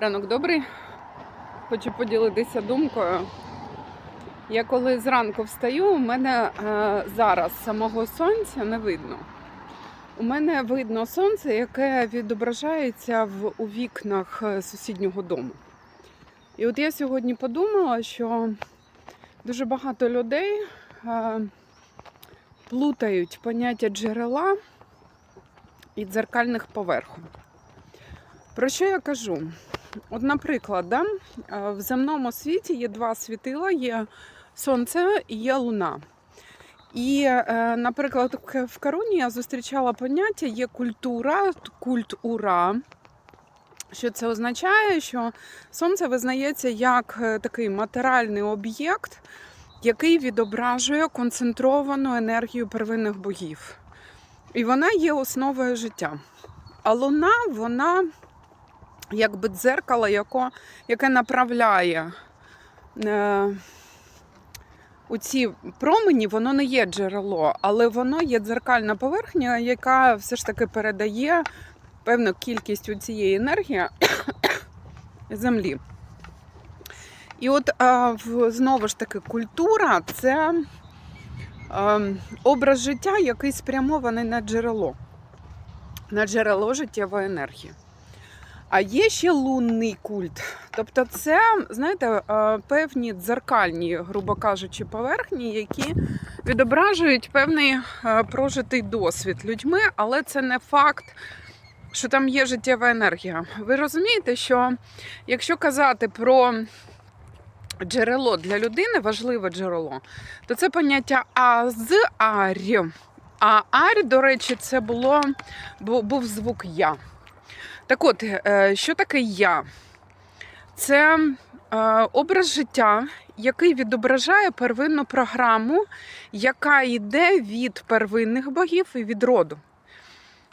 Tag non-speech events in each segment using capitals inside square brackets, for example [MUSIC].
Ранок добрий. Хочу поділитися думкою. Я коли зранку встаю, у мене е, зараз самого сонця не видно. У мене видно сонце, яке відображається в, у вікнах е, сусіднього дому. І от я сьогодні подумала, що дуже багато людей е, плутають поняття джерела і дзеркальних поверхонь. Про що я кажу? От, наприклад, да, е, в земному світі є два світила: є сонце і є луна. І, е, наприклад, в Каруні я зустрічала поняття є культура, культ ура. Що це означає, що сонце визнається як е, такий матеріальний об'єкт, який відображує концентровану енергію первинних богів. І вона є основою життя. А луна, вона якби дзеркало, яко, яке направляє е, у ці промені, воно не є джерело, але воно є дзеркальна поверхня, яка все ж таки передає певну кількість у цієї енергії [COUGHS] землі. І от е, знову ж таки культура це е, образ життя, який спрямований на джерело, на джерело життєвої енергії. А є ще лунний культ. Тобто, це, знаєте, е, певні дзеркальні, грубо кажучи, поверхні, які відображують певний е, прожитий досвід людьми, але це не факт, що там є життєва енергія. Ви розумієте, що якщо казати про джерело для людини, важливе джерело, то це поняття аз-арі. А арі, до речі, це було, був звук я. Так от, е, що таке я? Це е, образ життя, який відображає первинну програму, яка йде від первинних богів і від роду.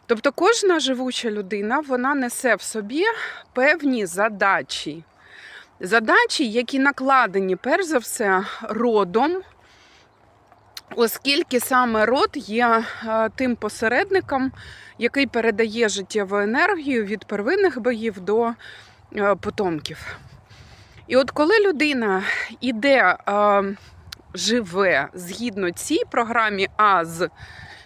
Тобто кожна живуча людина вона несе в собі певні задачі. Задачі, які накладені, перш за все, родом, оскільки саме род є е, тим посередником, який передає життєву енергію від первинних богів до е, потомків. І от коли людина іде, е, живе згідно цій програмі АЗ,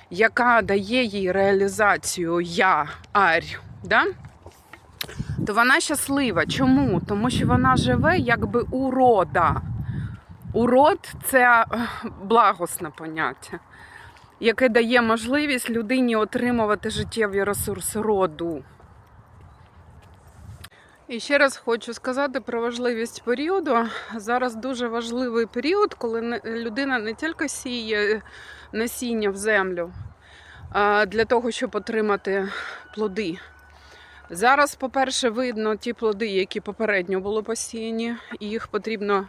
яка дає їй реалізацію Я Арь, да? то вона щаслива. Чому? Тому що вона живе якби у рода. Урод це е, благосне поняття яке дає можливість людині отримувати життєві ресурси роду. І ще раз хочу сказати про важливість періоду. Зараз дуже важливий період, коли людина не тільки сіє насіння в землю для того, щоб отримати плоди. Зараз, по-перше, видно ті плоди, які попередньо були посіяні, і їх потрібно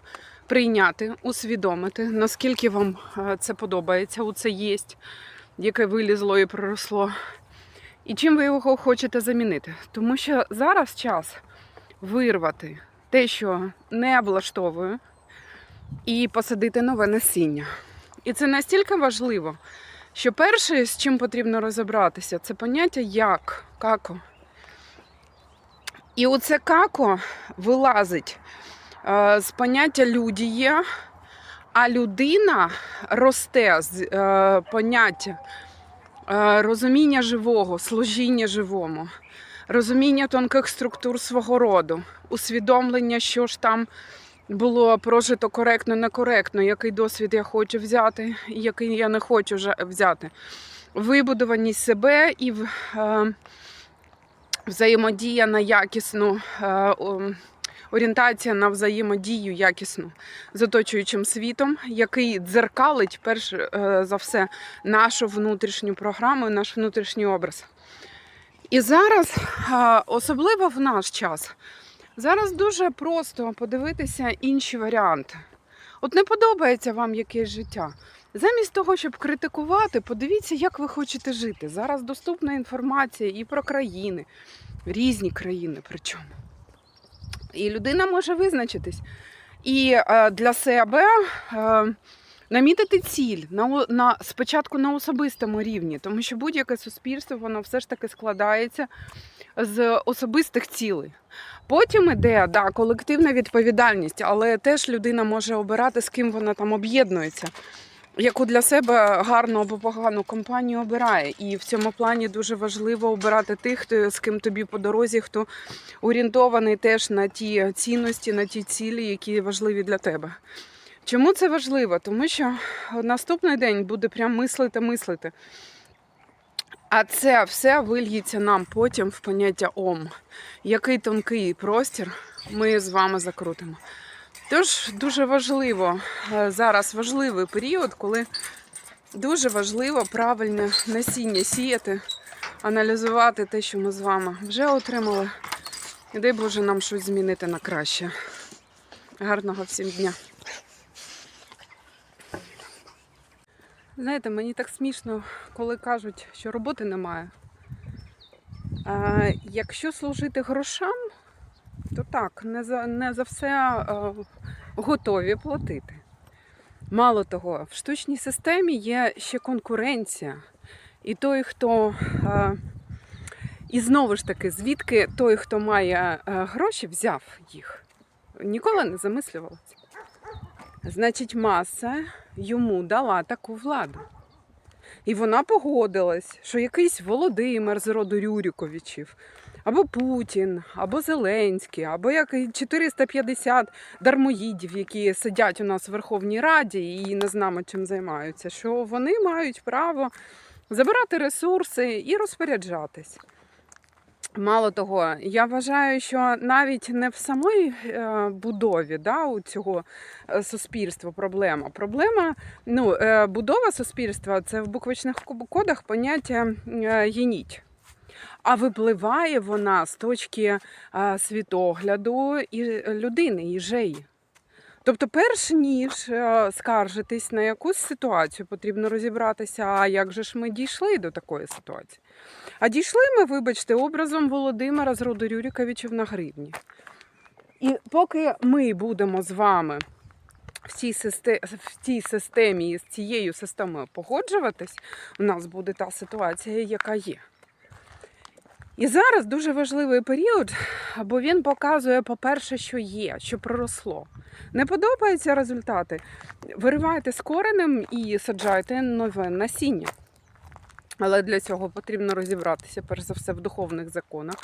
прийняти, усвідомити, наскільки вам е, це подобається, у це єсть, яке вилізло і проросло. І чим ви його хочете замінити? Тому що зараз час вирвати те, що не влаштовує, і посадити нове насіння. І це настільки важливо, що перше, з чим потрібно розібратися, це поняття як, како. І оце како вилазить з поняття людіє, а людина росте з е, поняття е, розуміння живого, служіння живому, розуміння тонких структур свого роду, усвідомлення, що ж там було прожито коректно, некоректно, який досвід я хочу взяти, який я не хочу взяти. Вибудованість себе і е, взаємодія на якісну. Орієнтація на взаємодію якісну з оточуючим світом, який дзеркалить перш е, за все нашу внутрішню програму, наш внутрішній образ. І зараз, е, особливо в наш час, зараз дуже просто подивитися інші варіанти. От не подобається вам якесь життя. Замість того, щоб критикувати, подивіться, як ви хочете жити. Зараз доступна інформація і про країни, різні країни причому. І людина може визначитись. І е, для себе е, намітити ціль на, на спочатку на особистому рівні, тому що будь-яке суспільство воно все ж таки складається з особистих цілей. Потім іде да, колективна відповідальність, але теж людина може обирати, з ким вона там об'єднується, яку для себе гарну або погану компанію обирає. І в цьому плані дуже важливо обирати тих, хто з ким тобі по дорозі, хто орієнтований теж на ті цінності, на ті цілі, які важливі для тебе. Чому це важливо? Тому що наступний день буде прям мислити, мислити. А це все вильється нам потім в поняття ом. Який тонкий простір ми з вами закрутимо. Тож дуже важливо е, зараз важливий період, коли дуже важливо правильне насіння сіяти, аналізувати те, що ми з вами вже отримали. І дай Боже нам щось змінити на краще. Гарного всім дня! Знаєте, мені так смішно, коли кажуть, що роботи немає. А, якщо служити грошам, то так, не за, не за все а, готові платити. Мало того, в штучній системі є ще конкуренція. І той, хто. І знову ж таки, звідки той, хто має гроші, взяв їх. Ніколи не замислювалася. Значить, маса йому дала таку владу. І вона погодилась, що якийсь Володимир з роду Рюріковичів, або Путін, або Зеленський, або як 450 дармоїдів, які сидять у нас в Верховній Раді і не знаємо, чим займаються, що вони мають право забирати ресурси і розпоряджатись. Мало того, я вважаю, що навіть не в самій е, будові да, у цього е, суспільства проблема. Проблема, ну, е, будова суспільства це в буквичних кодах поняття єніть. А випливає вона з точки е, світогляду і людини, їжеї. Тобто, перш ніж е, скаржитись на якусь ситуацію, потрібно розібратися, а як же ж ми дійшли до такої ситуації. А дійшли ми, вибачте, образом Володимира з роду Рюріковичів на гривні. І поки ми будемо з вами в цій, системі, в цій системі з цією системою погоджуватись, у нас буде та ситуація, яка є. І зараз дуже важливий період, бо він показує, по-перше, що є, що проросло. Не подобаються результати. Виривайте з коренем і саджайте нове насіння. Але для цього потрібно розібратися, перш за все, в духовних законах,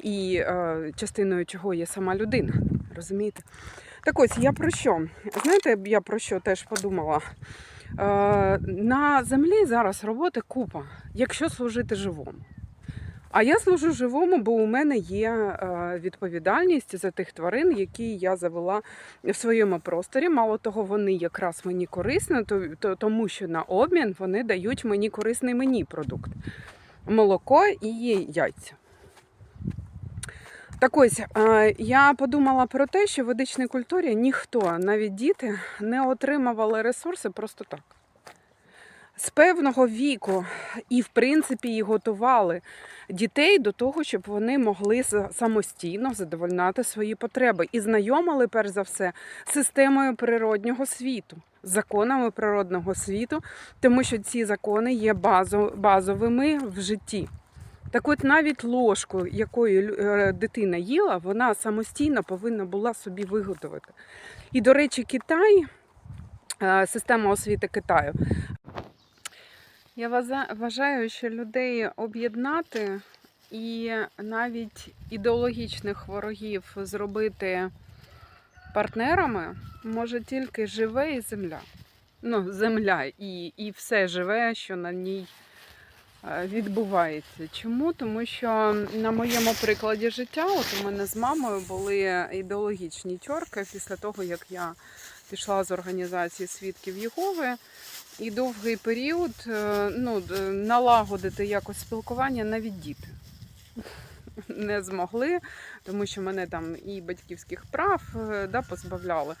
і е, частиною чого є сама людина. Розумієте? Так ось я про що? Знаєте, я про що теж подумала? Е, на землі зараз роботи купа, якщо служити живому. А я служу живому, бо у мене є е, відповідальність за тих тварин, які я завела в своєму просторі. Мало того, вони якраз мені корисні, то, то, тому що на обмін вони дають мені корисний мені продукт молоко і яйця. Так ось, е, я подумала про те, що в ведичній культурі ніхто, навіть діти, не отримували ресурси просто так. З певного віку і, в принципі, і готували дітей до того, щоб вони могли самостійно задовольняти свої потреби і знайомили, перш за все, системою природнього світу, законами природного світу, тому що ці закони є базовими в житті. Так от навіть ложку, якою е, дитина їла, вона самостійно повинна була собі виготовити. І, до речі, Китай, е, система освіти Китаю. Я вважаю, що людей об'єднати і навіть ідеологічних ворогів зробити партнерами може тільки живе і земля. Ну, земля і, і все живе, що на ній е, відбувається. Чому? Тому що на моєму прикладі життя, от у мене з мамою були ідеологічні тьорки після того, як я пішла з організації свідків Єгови. І довгий період е, ну, налагодити якось спілкування навіть діти [LAUGHS] не змогли, тому що мене там і батьківських прав е, да, позбавляли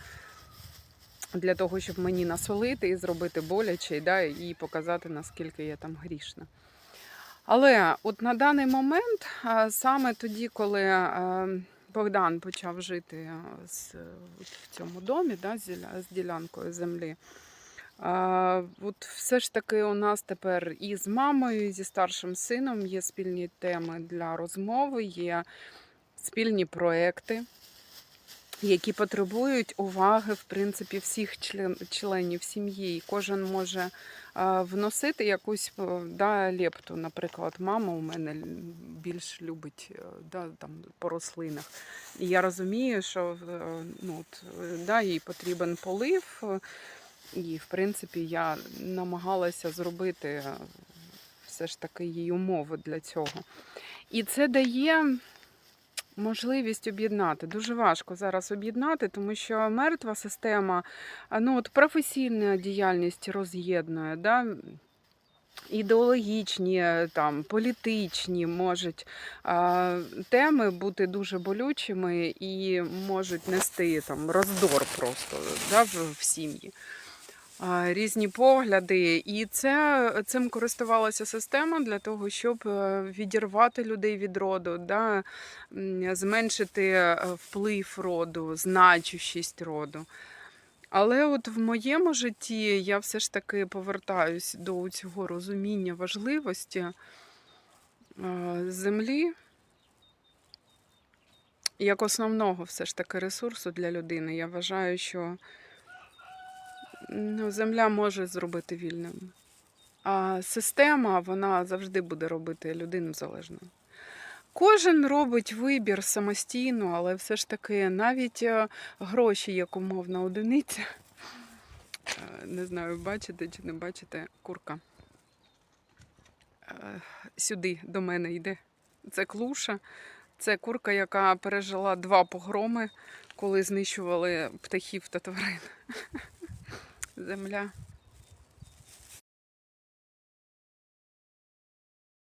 для того, щоб мені насолити і зробити боляче, да, і показати, наскільки я там грішна. Але от на даний момент, саме тоді, коли е, Богдан почав жити в цьому домі да, з ділянкою землі, От все ж таки у нас тепер і з мамою, і зі старшим сином є спільні теми для розмови, є спільні проекти, які потребують уваги, в принципі, всіх член, членів сім'ї. Кожен може а, вносити якусь е, да, лепту. Наприклад, мама у мене більш любить е, да, там, по рослинах. І я розумію, що е, ну, от, да, їй потрібен полив. І, в принципі, я намагалася зробити все ж таки їй умови для цього. І це дає можливість об'єднати. Дуже важко зараз об'єднати, тому що мертва система, ну от професійна діяльність роз'єднує. Да? Ідеологічні, там, політичні можуть а, теми бути дуже болючими і можуть нести там роздор просто да, в, в сім'ї. Різні погляди, і це цим користувалася система для того, щоб е, відірвати людей від роду, да, зменшити е, вплив роду, значущість роду. Але от в моєму житті я все ж таки повертаюсь до цього розуміння важливості е, землі як основного все ж таки ресурсу для людини. Я вважаю, що земля може зробити вільним. А система вона завжди буде робити людину залежною. Кожен робить вибір самостійно, але все ж таки навіть е, гроші як умовна одиниця. Е, Не знаю, бачите чи не бачите курка. Е, Сюди до мене йде. Це клуша. Це курка, яка пережила два погроми, коли знищували птахів та тварин. Земля